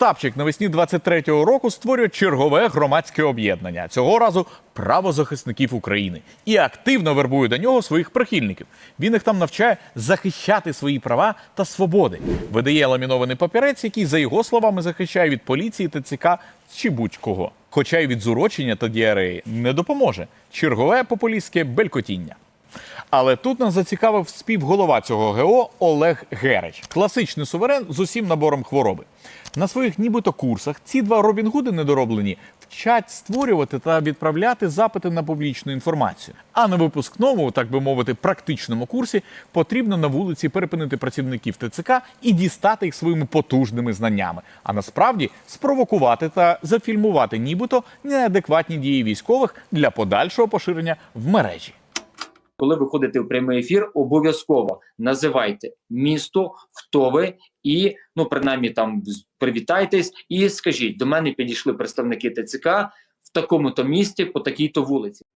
Остапчик навесні 23-го року створює чергове громадське об'єднання. Цього разу правозахисників України і активно вербує до нього своїх прихильників. Він їх там навчає захищати свої права та свободи. Видає ламінований папірець, який, за його словами, захищає від поліції, ТЦК чи будь-кого. Хоча й від зурочення та діареї не допоможе. Чергове популістське белькотіння. Але тут нас зацікавив співголова цього ГО Олег Герич, класичний суверен з усім набором хвороби. На своїх нібито курсах ці два Робін Гуди недороблені вчать створювати та відправляти запити на публічну інформацію. А на випускному, так би мовити, практичному курсі потрібно на вулиці перепинити працівників ТЦК і дістати їх своїми потужними знаннями. А насправді спровокувати та зафільмувати нібито неадекватні дії військових для подальшого поширення в мережі. Коли виходите в прямий ефір, обов'язково називайте місто, хто ви, і ну принаймні там привітайтесь і скажіть: до мене підійшли представники ТЦК в такому-то місті по такій-то вулиці.